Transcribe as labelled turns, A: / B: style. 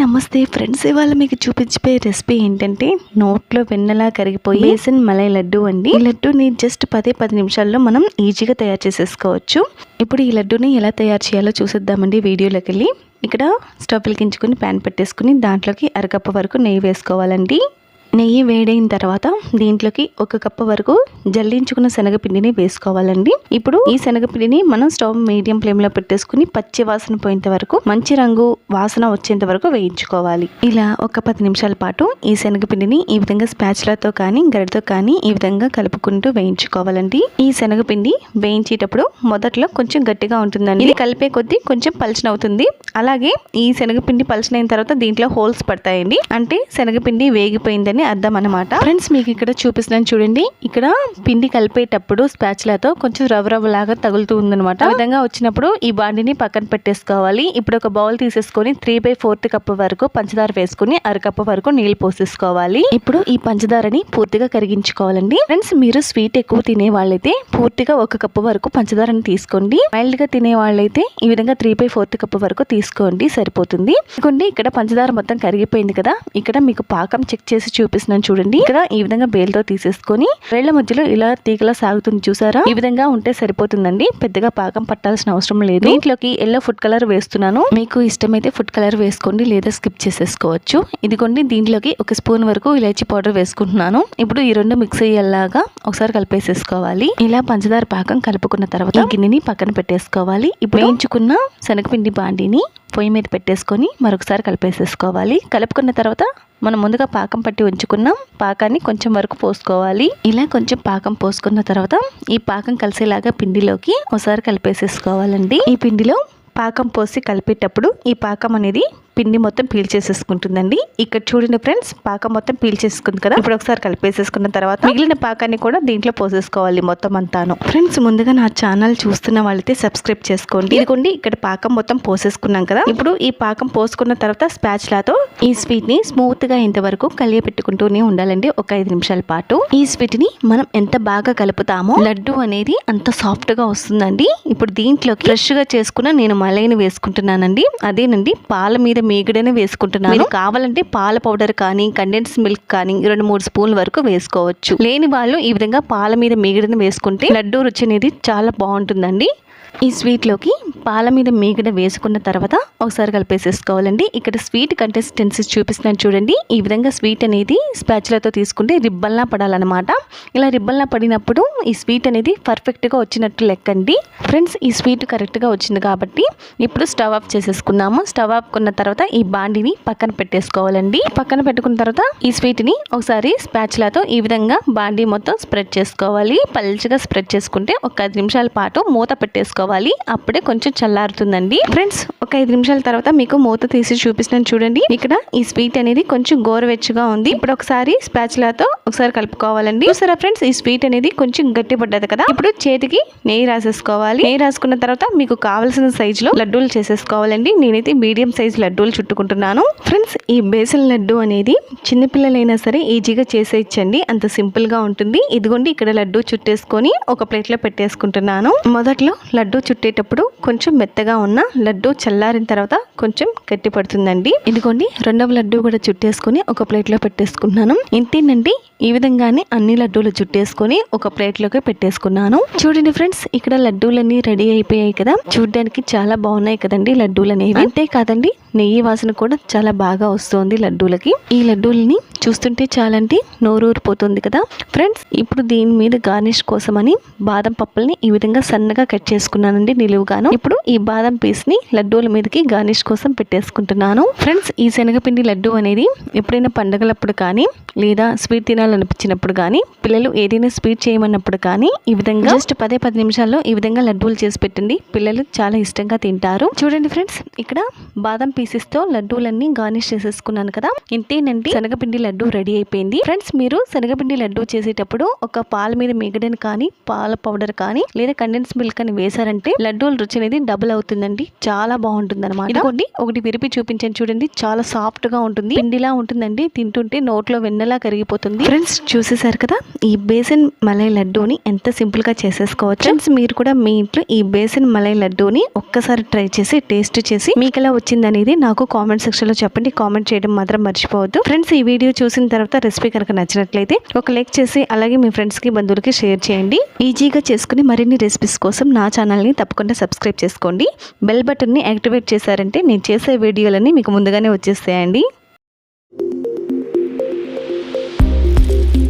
A: నమస్తే ఫ్రెండ్స్ ఇవాళ మీకు చూపించిపోయే రెసిపీ ఏంటంటే నోట్లో వెన్నలా కరిగిపోయి బేసన్ మలై లడ్డు అండి. ఈ లడ్డూని జస్ట్ పదే పది నిమిషాల్లో మనం ఈజీగా తయారు చేసేసుకోవచ్చు. ఇప్పుడు ఈ లడ్డూని ఎలా తయారు చేయాలో చూసేద్దామండి వీడియోలోకి వెళ్ళి. ఇక్కడ స్టవ్ వెలిగించుకుని ప్యాన్ పెట్టేసుకుని దాంట్లోకి అరకప్పు వరకు నెయ్యి వేసుకోవాలండి. నెయ్యి వేడైన తర్వాత దీంట్లోకి ఒక కప్పు వరకు జల్లించుకున్న శనగపిండిని వేసుకోవాలండి. ఇప్పుడు ఈ శనగపిండిని మనం స్టవ్ మీడియం ఫ్లేమ్లో పెట్టేసుకుని పచ్చి వాసన పోయేంత వరకు మంచి రంగు వాసన వచ్చేంత వరకు వేయించుకోవాలి. ఇలా ఒక పది నిమిషాల పాటు ఈ శనగపిండిని ఈ విధంగా స్పాచ్లతో కానీ గరిటతో కానీ ఈ విధంగా కలుపుకుంటూ వేయించుకోవాలండి. ఈ శనగపిండి వేయించేటప్పుడు మొదట్లో కొంచెం గట్టిగా ఉంటుందండి. ఇది కలిపే కొద్దీ కొంచెం పలచన అవుతుంది. అలాగే ఈ శనగపిండి పలచనైన తర్వాత దీంట్లో హోల్స్ పడతాయండి. అంటే శనగపిండి వేగిపోయిందని అర్థం అనమాట ఫ్రెండ్స్ మీకు ఇక్కడ చూపిస్తున్నాను చూడండి. ఇక్కడ పిండి కలిపేటప్పుడు స్పాచ్లతో కొంచెం రవ్వ రవ్వ లాగా తగులుతూ ఉందన్నమాట. ఆ విధంగా వచ్చినప్పుడు ఈ బాండిని పక్కన పెట్టేసుకోవాలి. ఇప్పుడు ఒక బౌల్ తీసేసుకొని త్రీ బై ఫోర్త్ కప్ వరకు పంచదార వేసుకుని అరకప్పు వరకు నీళ్ళు పోసేసుకోవాలి. ఇప్పుడు ఈ పంచదారని పూర్తిగా కరిగించుకోవాలండి. ఫ్రెండ్స్ మీరు స్వీట్ ఎక్కువ తినే వాళ్ళైతే పూర్తిగా ఒక కప్పు వరకు పంచదారని తీసుకోండి. మైల్డ్గా తినే వాళ్ళైతే ఈ విధంగా త్రీ బై ఫోర్త్ కప్ వరకు తీసుకోండి సరిపోతుంది. ఇక్కడ పంచదార మొత్తం కరిగిపోయింది కదా. ఇక్కడ మీకు పాకం చెక్ చేసి చూపిస్తున్నాను చూడండి. ఇక్కడ ఈ విధంగా బేల్తో తీసేసుకొని వేళ్ళ మధ్యలో ఇలా తీగలా సాగుతుంది చూసారా? ఈ విధంగా ఉంటే సరిపోతుందండి. పెద్దగా పాకం పట్టాల్సిన అవసరం లేదు. దీంట్లోకి ఎల్లో ఫుడ్ కలర్ వేస్తున్నాను. మీకు ఇష్టమైతే ఫుడ్ కలర్ వేసుకోండి లేదా స్కిప్ చేసేసుకోవచ్చు. ఇదిగోండి దీంట్లోకి ఒక స్పూన్ వరకు ఇలాచి పౌడర్ వేసుకుంటున్నాను. ఇప్పుడు ఈ రెండు మిక్స్ అయ్యేలాగా ఒకసారి కలిపేసేసుకోవాలి. ఇలా పంచదార పాకం కలుపుకున్న తర్వాత గిన్నెని పక్కన పెట్టేసుకోవాలి. ఇప్పుడు వేయించుకున్న శనగపిండి బాండిని పొయ్యి మీద పెట్టేసుకొని మరొకసారి కలిపేసేసుకోవాలి. కలుపుకున్న తర్వాత మనం ముందుగా పాకం పట్టి ఉంచుకున్న. పాకాన్ని కొంచెం వరకు పోసుకోవాలి. ఇలా కొంచెం పాకం పోసుకున్న తర్వాత ఈ పాకం కలిసేలాగా పిండిలోకి ఒకసారి కలిపేసేసుకోవాలండి. ఈ పిండిలో పాకం పోసి కలిపేటప్పుడు ఈ పాకం అనేది పిండి మొత్తం పీల్చేసేసుకుంటుందండి ఇక్కడ చూడండి ఫ్రెండ్స్ పాకం మొత్తం పీల్చేసుకుంది కదా. ఇప్పుడు ఒకసారి కలిపేసేసుకున్న తర్వాత మిగిలిన పాకాన్ని కూడా దీంట్లో పోసేసుకోవాలి మొత్తం అంతాను. ఫ్రెండ్స్ ముందుగా నా ఛానల్ చూస్తున్న వాళ్ళైతే సబ్స్క్రైబ్ చేసుకోండి. ఇదిగోండి ఇక్కడ పాకం మొత్తం పోసేసుకున్నాం కదా. ఇప్పుడు ఈ పాకం పోసుకున్న తర్వాత స్పాచ్లాతో ఈ స్వీట్ని స్మూత్గా ఇంతవరకు కలియపెట్టుకుంటూనే ఉండాలండి. ఒక ఐదు నిమిషాల పాటు ఈ స్వీట్ని మనం ఎంత బాగా కలుపుతామో లడ్డు అనేది అంత సాఫ్ట్గా వస్తుందండి. ఇప్పుడు దీంట్లోకి ఫ్రెష్గా చేసుకున్న నేను మలైని వేసుకుంటున్నానండి. అదేనండి పాల మీద మీగడనే వేసుకుంటున్నాను. కావాలంటే పాల పౌడర్ కానీ కండెన్స్ మిల్క్ కానీ రెండు మూడు స్పూన్ల వరకు వేసుకోవచ్చు. లేని వాళ్ళు ఈ విధంగా పాల మీద మీగడని వేసుకుంటే లడ్డు రుచి అనేది చాలా బాగుంటుందండి. ఈ స్వీట్లోకి పాల మీద మీగడ వేసుకున్న తర్వాత ఒకసారి కలిపేసేసుకోవాలండి. ఇక్కడ స్వీట్ కంటెస్టెన్సీ చూపిస్తున్నాను చూడండి. ఈ విధంగా స్వీట్ అనేది స్పాచులతో తీసుకుంటే రిబ్బల్లా పడాలన్నమాట. ఇలా రిబ్బల్లా పడినప్పుడు ఈ స్వీట్ అనేది పర్ఫెక్ట్గా వచ్చినట్టు లెక్కండి. ఫ్రెండ్స్ ఈ స్వీట్ కరెక్ట్గా వచ్చింది కాబట్టి ఇప్పుడు స్టవ్ ఆఫ్ చేసేసుకున్నాము స్టవ్ ఆఫ్కున్న తర్వాత ఈ బాండిని పక్కన పెట్టేసుకోవాలండి. పక్కన పెట్టుకున్న తర్వాత ఈ స్వీట్ని ఒకసారి స్పాచులాతో ఈ విధంగా బాండీ మొత్తం స్ప్రెడ్ చేసుకోవాలి. పల్చగా స్ప్రెడ్ చేసుకుంటే ఒక ఐదు నిమిషాల పాటు మూత పెట్టేసుకోవాలి అప్పుడే కొంచెం చల్లారుతుందండి. ఫ్రెండ్స్ ఒక ఐదు నిమిషాల తర్వాత మీకు మూత తీసి చూపిస్తున్నాను చూడండి. ఇక్కడ ఈ స్వీట్ అనేది కొంచెం గోరువెచ్చగా ఉంది. ఇప్పుడు ఒకసారి స్పాచులతో ఒకసారి కలుపుకోవాలండి. చూసారా ఫ్రెండ్స్ ఈ స్వీట్ అనేది కొంచెం గట్టి పడ్డది కదా? ఇప్పుడు చేతికి నెయ్యి రాసేసుకోవాలి. నెయ్యి రాసుకున్న తర్వాత మీకు కావాల్సిన సైజ్లో లడ్డూలు చేసేసుకోవాలండి. నేనైతే మీడియం సైజ్ లడ్డూలు చుట్టుకుంటున్నాను. ఫ్రెండ్స్ ఈ బేసన్ లడ్డు అనేది చిన్నపిల్లలైనా సరే ఈజీగా చేసేయచ్చండి. అంత సింపుల్గా ఉంటుంది. ఇదిగోండి ఇక్కడ లడ్డు చుట్టేసుకొని ఒక ప్లేట్లో పెట్టేసుకుంటున్నాను. మొదట్లో లడ్డు చుట్టేటప్పుడు కొంచెం మెత్తగా ఉన్న లడ్డు చల్లారిన తర్వాత కొంచెం గట్టి పడుతుందండి. ఇదిగోండి రెండవ లడ్డు కూడా చుట్టేసుకొని ఒక ప్లేట్లో పెట్టేసుకున్నాను. ఇంతేనండి ఈ విధంగానే అన్ని లడ్డూలు చుట్టేసుకొని ఒక ప్లేట్లోకి పెట్టేసుకున్నాను. చూడండి ఫ్రెండ్స్ ఇక్కడ లడ్డూలన్నీ రెడీ అయిపోయాయి కదా. చూడడానికి చాలా బాగున్నాయి కదండి లడ్డూలు అనేవి అంతే కాదండి నెయ్యి వాసన కూడా చాలా బాగా వస్తుంది లడ్డూలకి. ఈ లడ్డూలని చూస్తుంటే చాలంటే నోరూరిపోతుంది కదా. ఫ్రెండ్స్ ఇప్పుడు దీని మీద గార్నిష్ కోసమని బాదం పప్పుల్ని ఈ విధంగా సన్నగా కట్ చేసుకున్నానండి నిలువుగాను. ఇప్పుడు ఈ బాదం పీస్ని లడ్డూల మీదకి గార్నిష్ కోసం పెట్టేసుకుంటున్నాను. ఫ్రెండ్స్ ఈ శనగపిండి లడ్డు అనేది ఎప్పుడైనా పండగలప్పుడు కానీ లేదా స్వీట్ తినాలనిపించినప్పుడు కానీ పిల్లలు ఏదైనా స్వీట్ చేయమన్నప్పుడు కానీ ఈ విధంగా జస్ట్ పదే పది నిమిషాల్లో ఈ విధంగా లడ్డూలు చేసి పెట్టండి. పిల్లలు చాలా ఇష్టంగా తింటారు. చూడండి ఫ్రెండ్స్ ఇక్కడ బాదం పీసెస్తో లడ్డూలన్నీ గార్నిష్ చేసేసుకున్నాను కదా. ఇంతేనండి శనగపిండి లడ్డు రెడీ అయిపోయింది. ఫ్రెండ్స్ మీరు శనగపిండి లడ్డు చేసేటప్పుడు ఒక పాల మీద మిగడని కానీ పాల పౌడర్ కానీ లేదా కండెన్స్ మిల్క్ అని చేశారంటే లడ్డూల రుచి అనేది డబుల్ అవుతుందండి. చాలా బాగుంటుంది అనమాట ఇదిగోండి ఒకటి విరిపి చూపించండి చూడండి. చాలా సాఫ్ట్గా ఉంటుంది. పిండిలా ఉంటుందండి. తింటుంటే నోట్లో వెన్నెలా కరిగిపోతుంది. ఫ్రెండ్స్ చూసేసారు కదా? ఈ బేసన్ మలై లడ్డూని ఎంత సింపుల్గా చేసేసుకోవచ్చు? ఫ్రెండ్స్ మీరు కూడా మీ ఇంట్లో ఈ బేసన్ మలై లడ్డూని ఒక్కసారి ట్రై చేసి టేస్ట్ చేసి మీకు ఎలా వచ్చింది అనేది నాకు కామెంట్ సెక్షన్లో చెప్పండి. కామెంట్ చేయడం మాత్రం మర్చిపోవద్దు. ఫ్రెండ్స్ ఈ వీడియో చూసిన తర్వాత రెసిపీ కనుక నచ్చినట్లయితే ఒక లైక్ చేసి అలాగే మీ ఫ్రెండ్స్కి బంధువులకి షేర్ చేయండి. ఈజీగా చేసుకుని మరిన్ని రెసిపీస్ కోసం నా ఛానల్ని తప్పకుండా సబ్స్క్రైబ్ చేసుకోండి. బెల్ బటన్ని యాక్టివేట్ చేశారంటే నేను చేసే వీడియోలన్నీ మీకు ముందుగానే వచ్చేస్తాయండి.